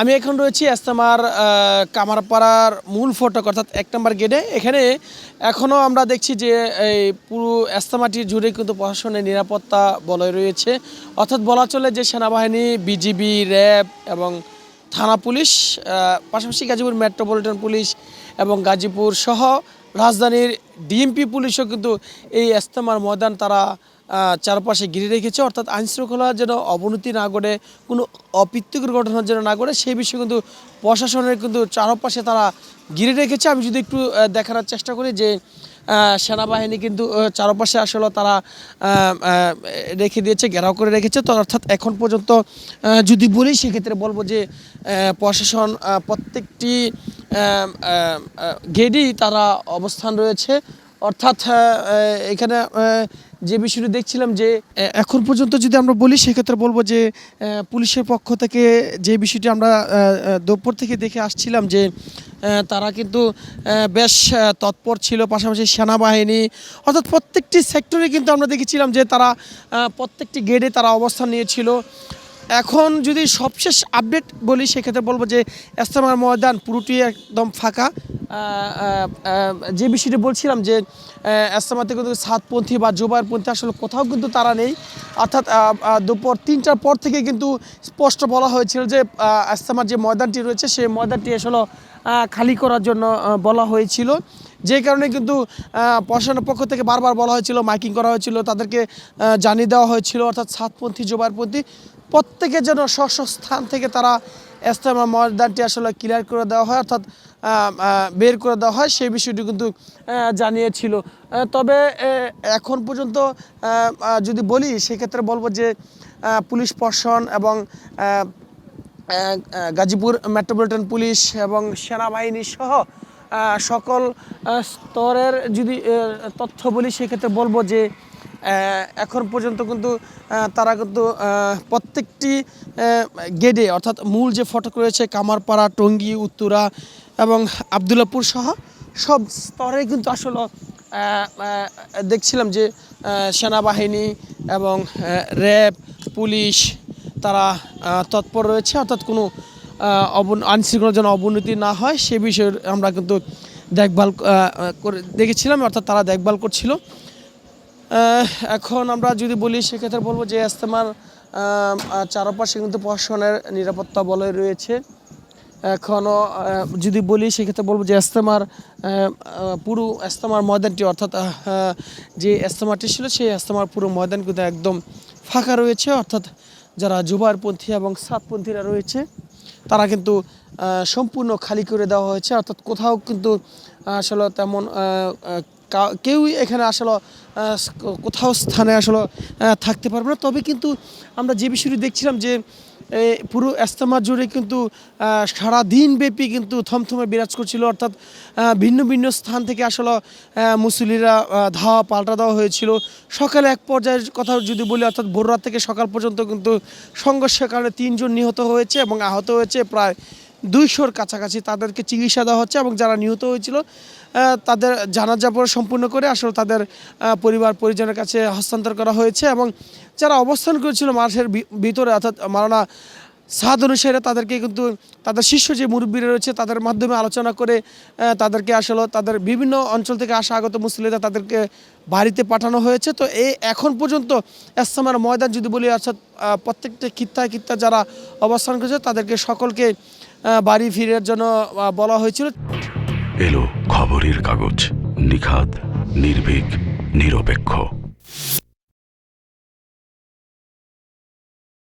আমি এখন রয়েছি এস্তমার কামারপাড়ার মূল ফটক, অর্থাৎ এক নম্বর গেটে। এখানে এখনও আমরা দেখছি যে এই পুরো এস্তামাটি জুড়ে কিন্তু প্রশাসনের নিরাপত্তা বলয় রয়েছে। অর্থাৎ বলা চলে যে সেনাবাহিনী, বিজিবি, র্যাব এবং থানা পুলিশ পাশাপাশি গাজীপুর মেট্রোপলিটন পুলিশ এবং গাজীপুর সহ রাজধানীর ডিএমপি পুলিশও কিন্তু এই এস্তেমার ময়দান তারা চারপাশে ঘিরে রেখেছে। অর্থাৎ আইন শৃঙ্খলা যেন অবনতি না ঘটে, কোনো অপ্রীতিকর ঘটনা যেন না ঘটে, সেই বিষয়ে কিন্তু প্রশাসনের কিন্তু চারপাশে তারা ঘিরে রেখেছে। আমি যদি একটু দেখানোর চেষ্টা করি যে সেনাবাহিনী কিন্তু চারপাশে আসলে তারা রেখে দিয়েছে, ঘেরাও করে রেখেছে। তো অর্থাৎ এখন পর্যন্ত যদি বলি, সেক্ষেত্রে বলব যে প্রশাসন প্রত্যেকটি গেটই তারা অবস্থান রয়েছে। অর্থাৎ এখানে যে বিষয়টি দেখছিলাম যে এখন পর্যন্ত যদি আমরা বলি, সেক্ষেত্রে বলব যে পুলিশের পক্ষ থেকে যে বিষয়টি আমরা দুপুর থেকে দেখে আসছিলাম যে তারা কিন্তু বেশ তৎপর ছিল। পাশাপাশি সেনাবাহিনী, অর্থাৎ প্রত্যেকটি সেক্টরে কিন্তু আমরা দেখেছিলাম যে তারা প্রত্যেকটি গেটে তারা অবস্থান নিয়েছিল। এখন যদি সবশেষ আপডেট বলি, সেক্ষেত্রে বলব যে এস্তমার ময়দান পুরোটি একদম ফাঁকা। যে বিষয়টি বলছিলাম যে এস্তমাতে কিন্তু সাতপন্থী বা জোবারপন্থী আসলে কোথাও কিন্তু তারা নেই। অর্থাৎ দুপুর তিনটার পর থেকে কিন্তু স্পষ্ট বলা হয়েছিল যে এস্তমার যে ময়দানটি রয়েছে, সেই ময়দানটি আসলে খালি করার জন্য বলা হয়েছিল। যে কারণে কিন্তু প্রশাসনের পক্ষ থেকে বারবার বলা হয়েছিল, মাইকিং করা হয়েছিল, তাদেরকে জানিয়ে দেওয়া হয়েছিল, অর্থাৎ সাতপন্থী, জোবারপন্থী। প্রত্যেকে যেন স্ব স্থান থেকে তারা ইস্তেমা ময়দানটি আসলে ক্লিয়ার করে দেওয়া হয়, অর্থাৎ বের করে দেওয়া হয়, সেই বিষয়টি কিন্তু জানিয়েছিল। তবে এখন পর্যন্ত যদি বলি, সেক্ষেত্রে বলব যে পুলিশ প্রশাসন এবং গাজীপুর মেট্রোপলিটন পুলিশ এবং সেনাবাহিনী সহ সকল স্তরের যদি তথ্য বলি, সেক্ষেত্রে বলব যে এখন পর্যন্ত কিন্তু তারা কিন্তু প্রত্যেকটি গেডে অর্থাৎ মূল যে ফটক রয়েছে, কামারপাড়া, টঙ্গী, উত্তরা এবং আবদুল্লাপুর সহ, সব স্তরে কিন্তু আসলে দেখছিলাম যে সেনাবাহিনী এবং র্যাব, পুলিশ তারা তৎপর রয়েছে অর্থাৎ কোনো আহ, অবন আইনশৃঙ্খলা যেন অবনতি না হয় সে বিষয়ে আমরা কিন্তু দেখভাল করে দেখেছিলাম অর্থাৎ তারা দেখভাল করছিল। এখন আমরা যদি বলি সেক্ষেত্রে বলব যে ইস্তেমার চারপাশে কিন্তু প্রশাসনের নিরাপত্তা বলয় রয়েছে। এখনও যদি বলি সেক্ষেত্রে বলব যে ইস্তেমার পুরো ইস্তেমার ময়দানটি অর্থাৎ যে ইস্তেমাটি ছিল সেই ইস্তেমার পুরো ময়দান কিন্তু একদম ফাঁকা রয়েছে অর্থাৎ যারা জুবারপন্থী এবং সাতপন্থীরা রয়েছে, তারা কিন্তু সম্পূর্ণ খালি করে দেওয়া হয়েছে। অর্থাৎ কোথাও কিন্তু আসলে তেমন কেউই এখানে আসলে কোথাও স্থানে আসলে থাকতে পারবে না। তবে কিন্তু আমরা যে বিষয়টি দেখছিলাম যে পুরো এস্তেমা জুড়ে কিন্তু সারা দিন ব্যাপী কিন্তু থমথমে বিরাজ করছিল। অর্থাৎ ভিন্ন ভিন্ন স্থান থেকে আসলে মুসলিরা ধাওয়া পাল্টা দেওয়া হয়েছিল। সকালে এক পর্যায়ের কথা যদি বলি, অর্থাৎ ভোররাত থেকে সকাল পর্যন্ত কিন্তু সংঘর্ষের কারণে তিনজন নিহত হয়েছে এবং আহত হয়েছে প্রায় দুইশোর কাছাকাছি তাদেরকে চিকিৎসা দেওয়া হচ্ছে এবং যারা নিহত হয়েছিল তাদের জানাজা পরে সম্পূর্ণ করে আসলে তাদের পরিবার পরিজনের কাছে হস্তান্তর করা হয়েছে এবং যারা অবস্থান করেছিল মানুষের ভিতরে অর্থাৎ মারানা সাদ অনুসারে তাদেরকে কিন্তু তাদের শিষ্য যে মুরব্বীরা রয়েছে তাদের মাধ্যমে আলোচনা করে তাদেরকে আসলে তাদের বিভিন্ন অঞ্চল থেকে আসা আগত মুসলিমরা তাদেরকে বাড়িতে পাঠানো হয়েছে। তো এই এখন পর্যন্ত এসমার ময়দান যদি বলি, অর্থাৎ প্রত্যেকটা কিত্তা কিত্তা যারা অবস্থান করেছে তাদেরকে সকলকে বাড়ি ফিরার জন্য বলা হয়েছিল। এলো খবরের কাগজ নিখাদ নির্ভীক নিরপেক্ষ।